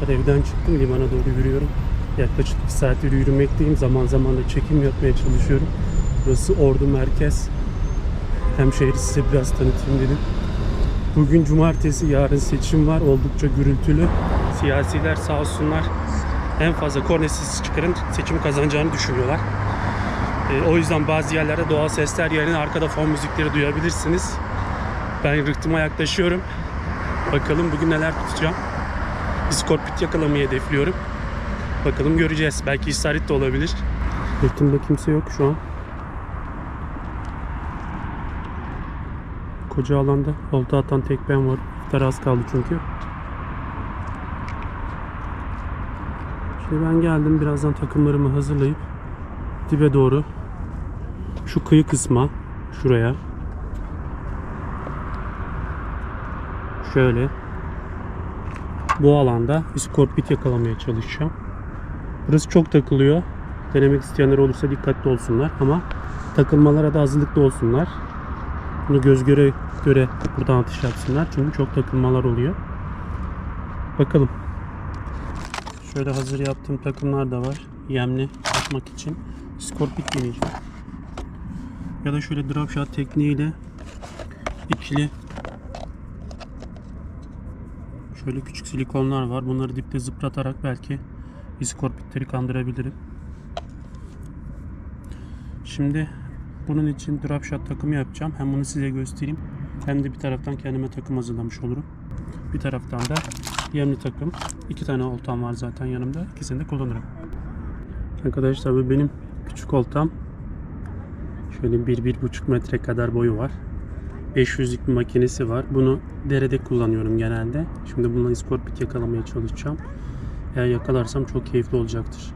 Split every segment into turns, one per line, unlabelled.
arkadaşlar evden çıktım limana doğru yürüyorum. Yaklaşık bir saattir yürümekteyim. Zaman zaman da çekim yapmaya çalışıyorum. Burası Ordu Merkez. Hem şehri size biraz tanıtayım dedim. Bugün cumartesi, yarın seçim var. Oldukça gürültülü. Siyasiler sağ olsunlar en fazla kornesiz çıkarın seçimi kazanacağını düşünüyorlar. Ee, o yüzden bazı yerlerde doğal sesler yerine arkada fon müzikleri duyabilirsiniz. Ben rıhtıma yaklaşıyorum. Bakalım bugün neler tutacağım. İskorpit yakalamayı hedefliyorum. Bakalım göreceğiz. Belki istarit de olabilir. Rıhtımda kimse yok şu an. Koca alanda olta atan tek ben var. İftar az kaldı çünkü. Şimdi ben geldim. Birazdan takımlarımı hazırlayıp dibe doğru şu kıyı kısma şuraya şöyle bu alanda iskorpit yakalamaya çalışacağım. Burası çok takılıyor. Denemek isteyenler olursa dikkatli olsunlar ama takılmalara da hazırlıklı olsunlar. Bunu göz göre göre buradan atış yapsınlar çünkü çok takılmalar oluyor. Bakalım. Şöyle hazır yaptığım takımlar da var. Yemli atmak için. Skorpit deneyeceğim. Ya da şöyle drop shot tekniğiyle ikili şöyle küçük silikonlar var. Bunları dipte zıplatarak belki iskorpitleri kandırabilirim. Şimdi bunun için drop shot takımı yapacağım. Hem bunu size göstereyim. Hem de bir taraftan kendime takım hazırlamış olurum. Bir taraftan da yemli takım. İki tane oltam var zaten yanımda. İkisini de kullanırım. Arkadaşlar bu benim küçük oltam. Şöyle 1-1,5 metre kadar boyu var. 500'lük bir makinesi var. Bunu derede kullanıyorum genelde. Şimdi bununla iskorpit yakalamaya çalışacağım. Eğer yakalarsam çok keyifli olacaktır.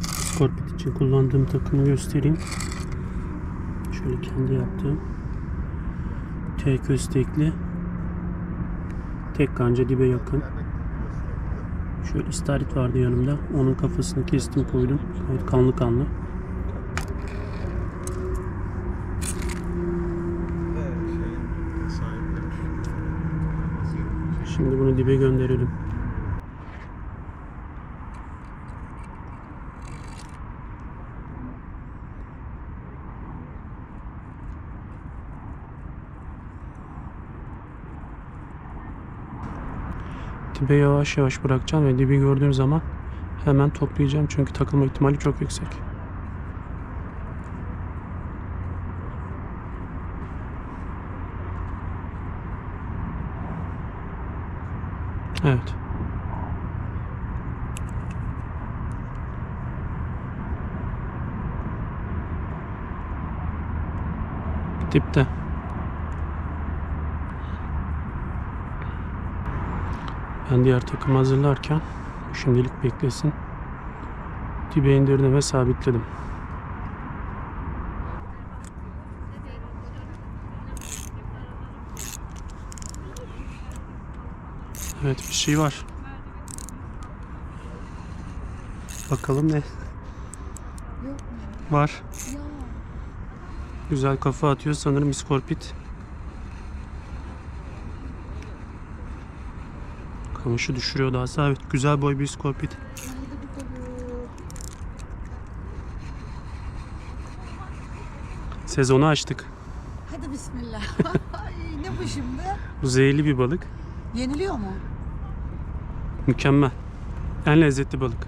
Iskorpit için kullandığım takımı göstereyim. Şöyle kendi yaptığım. T köstekli. Tek kanca dibe yakın. Şöyle istarit vardı yanımda. Onun kafasını kestim koydum. Evet, kanlı kanlı. Şimdi bunu dibe gönderelim. Dibe yavaş yavaş bırakacağım ve dibi gördüğüm zaman hemen toplayacağım çünkü takılma ihtimali çok yüksek. Evet. Dipte. Ben diğer takım hazırlarken şimdilik beklesin. Dibe indirdim ve sabitledim. Evet bir şey var. Bakalım ne var. Güzel kafa atıyor sanırım iskorpit. Kamışı düşürüyor daha sabit. Güzel boy bir iskorpit. Sezonu açtık.
Hadi bismillah. Ay, ne bu şimdi?
Bu zehirli bir balık.
Yeniliyor mu?
Mükemmel. En lezzetli balık.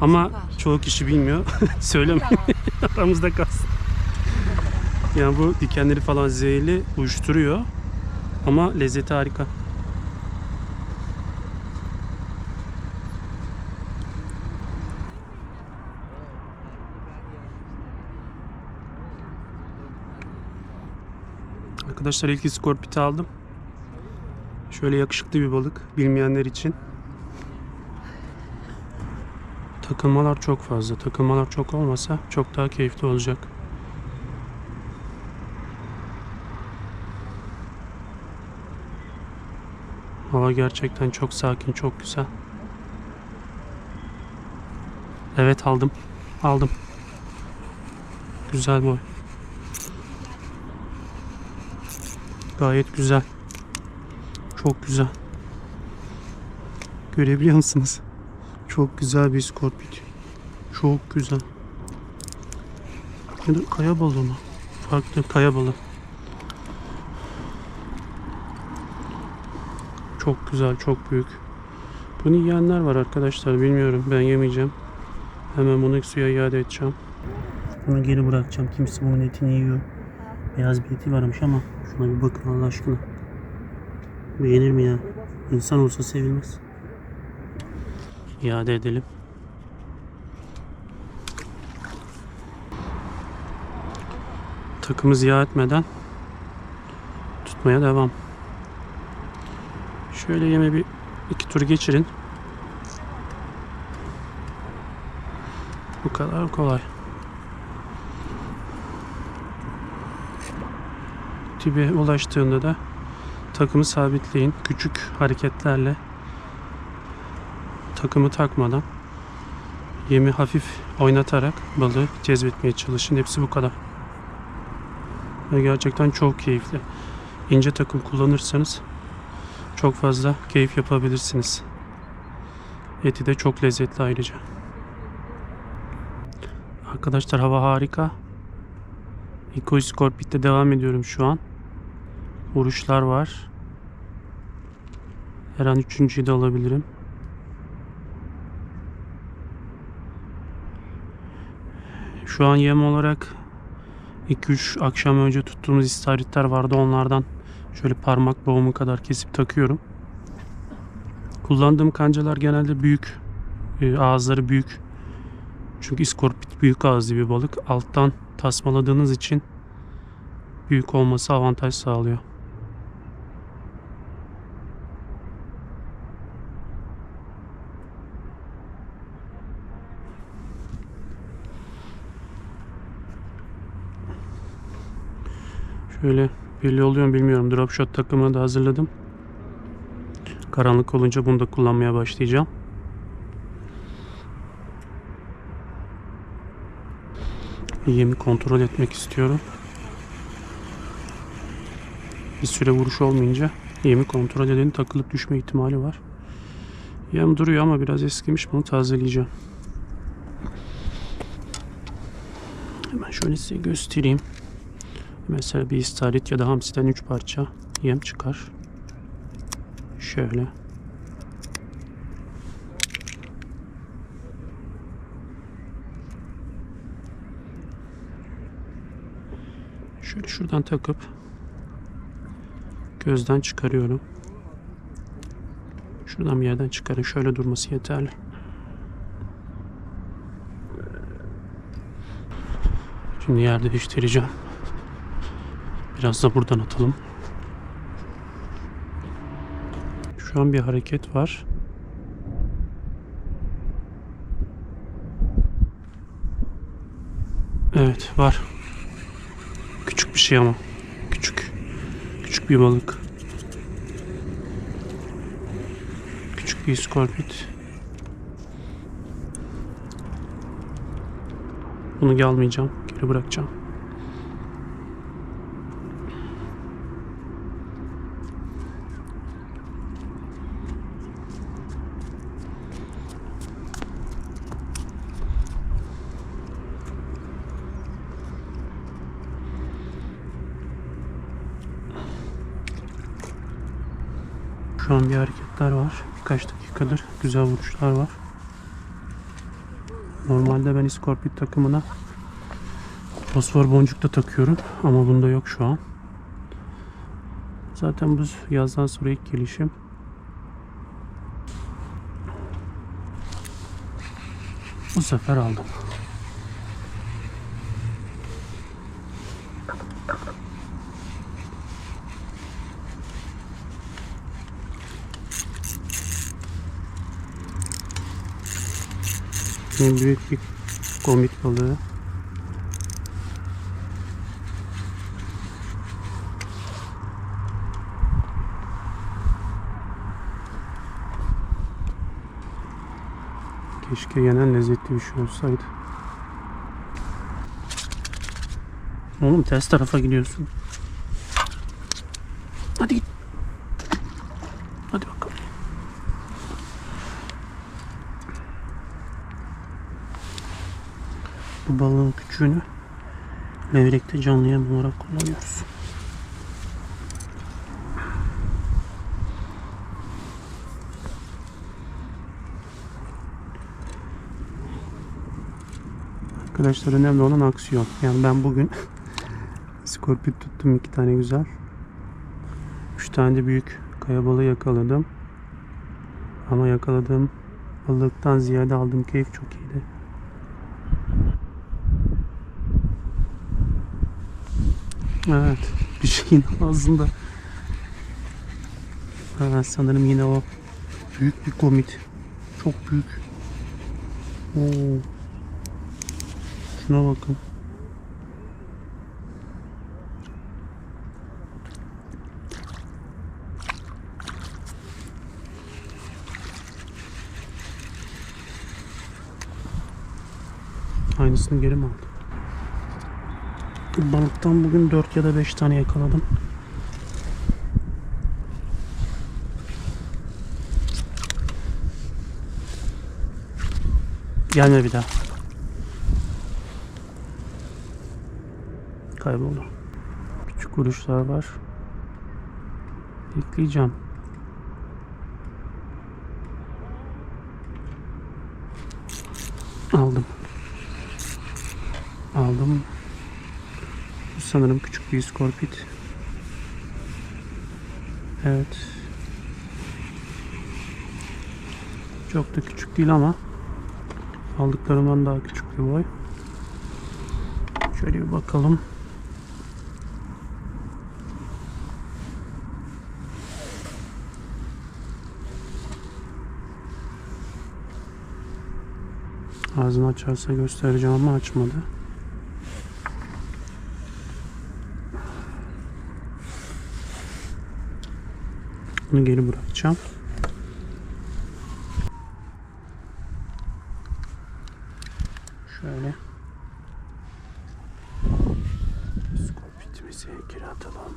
Ama
Süper.
çoğu kişi bilmiyor. Söyleme
Ya.
aramızda kalsın. Yani bu dikenleri falan zehirli uyuşturuyor. Ama lezzeti harika. Arkadaşlar ilk iskorpiti aldım. Şöyle yakışıklı bir balık bilmeyenler için. Takılmalar çok fazla. Takılmalar çok olmasa çok daha keyifli olacak. Hava gerçekten çok sakin, çok güzel. Evet aldım. Aldım. Güzel boy. Gayet güzel. Çok güzel. Görebiliyor musunuz? Çok güzel bir iskorpit. Çok güzel. Ya da kaya mı? Farklı kaya balığı. Çok güzel, çok büyük. Bunu yiyenler var arkadaşlar. Bilmiyorum. Ben yemeyeceğim. Hemen bunu suya iade edeceğim. Bunu geri bırakacağım. Kimse bunun etini yiyor. Beyaz bir eti varmış ama şuna bir bakın Allah aşkına. Bu yenir mi ya? İnsan olsa sevilmez. İade edelim. Takımı ziyaret etmeden tutmaya devam. Şöyle yeme bir iki tur geçirin. Bu kadar kolay. Dibe ulaştığında da takımı sabitleyin. Küçük hareketlerle takımı takmadan yemi hafif oynatarak balığı cezbetmeye çalışın. Hepsi bu kadar. Ve gerçekten çok keyifli. İnce takım kullanırsanız çok fazla keyif yapabilirsiniz. Eti de çok lezzetli ayrıca. Arkadaşlar hava harika. Eco Scorpit'te devam ediyorum şu an. Vuruşlar var. Her an üçüncüyü de alabilirim. Şu an yem olarak 2-3 akşam önce tuttuğumuz istavritler vardı. Onlardan şöyle parmak boğumu kadar kesip takıyorum. Kullandığım kancalar genelde büyük. e, Ağızları büyük. Çünkü iskorpit büyük ağızlı bir balık. Alttan tasmaladığınız için büyük olması avantaj sağlıyor. Şöyle belli oluyor mu bilmiyorum. Drop shot takımını da hazırladım. Karanlık olunca bunu da kullanmaya başlayacağım. Yemi kontrol etmek istiyorum. Bir süre vuruş olmayınca yemi kontrol edenin takılıp düşme ihtimali var. Yem duruyor ama biraz eskimiş. Bunu tazeleyeceğim. Hemen şöyle size göstereyim. Mesela bir istarit ya da hamsiden 3 parça yem çıkar. Şöyle. Şöyle şuradan takıp gözden çıkarıyorum. Şuradan bir yerden çıkarın. Şöyle durması yeterli. Şimdi yer değiştireceğim. Biraz da buradan atalım. Şu an bir hareket var. Evet var. Küçük bir şey ama. Küçük. Küçük bir balık. Küçük bir iskorpit. Bunu almayacağım. Geri bırakacağım. Şu an bir hareketler var. Birkaç dakikadır güzel vuruşlar var. Normalde ben iskorpit takımına fosfor boncuk da takıyorum ama bunda yok şu an. Zaten bu yazdan sonra ilk gelişim. Bu sefer aldım. En büyük bir komik balığı. Keşke yenen lezzetli bir şey olsaydı. Oğlum ters tarafa gidiyorsun. Hadi git. Hadi bakalım. Bu balığın küçüğünü levrekte canlı yem olarak kullanıyoruz. Arkadaşlar önemli olan aksiyon. Yani ben bugün skorpit tuttum iki tane güzel. Üç tane de büyük kaya balığı yakaladım. Ama yakaladığım balıktan ziyade aldığım keyif çok iyiydi. Evet. Bir şeyin ağzında. Ha, sanırım yine o büyük bir komit. Çok büyük. Oo. Şuna bakın. Aynısını geri mi aldım? Balıktan bugün 4 ya da 5 tane yakaladım. Gelme bir daha. Kayboldu. Küçük vuruşlar var. Bekleyeceğim. Aldım. Aldım. Sanırım küçük bir iskorpit. Evet. Çok da küçük değil ama aldıklarımdan daha küçük bir boy. Şöyle bir bakalım. Ağzını açarsa göstereceğim ama açmadı. Bunu geri bırakacağım. Şöyle. Skorpitimizi geri atalım.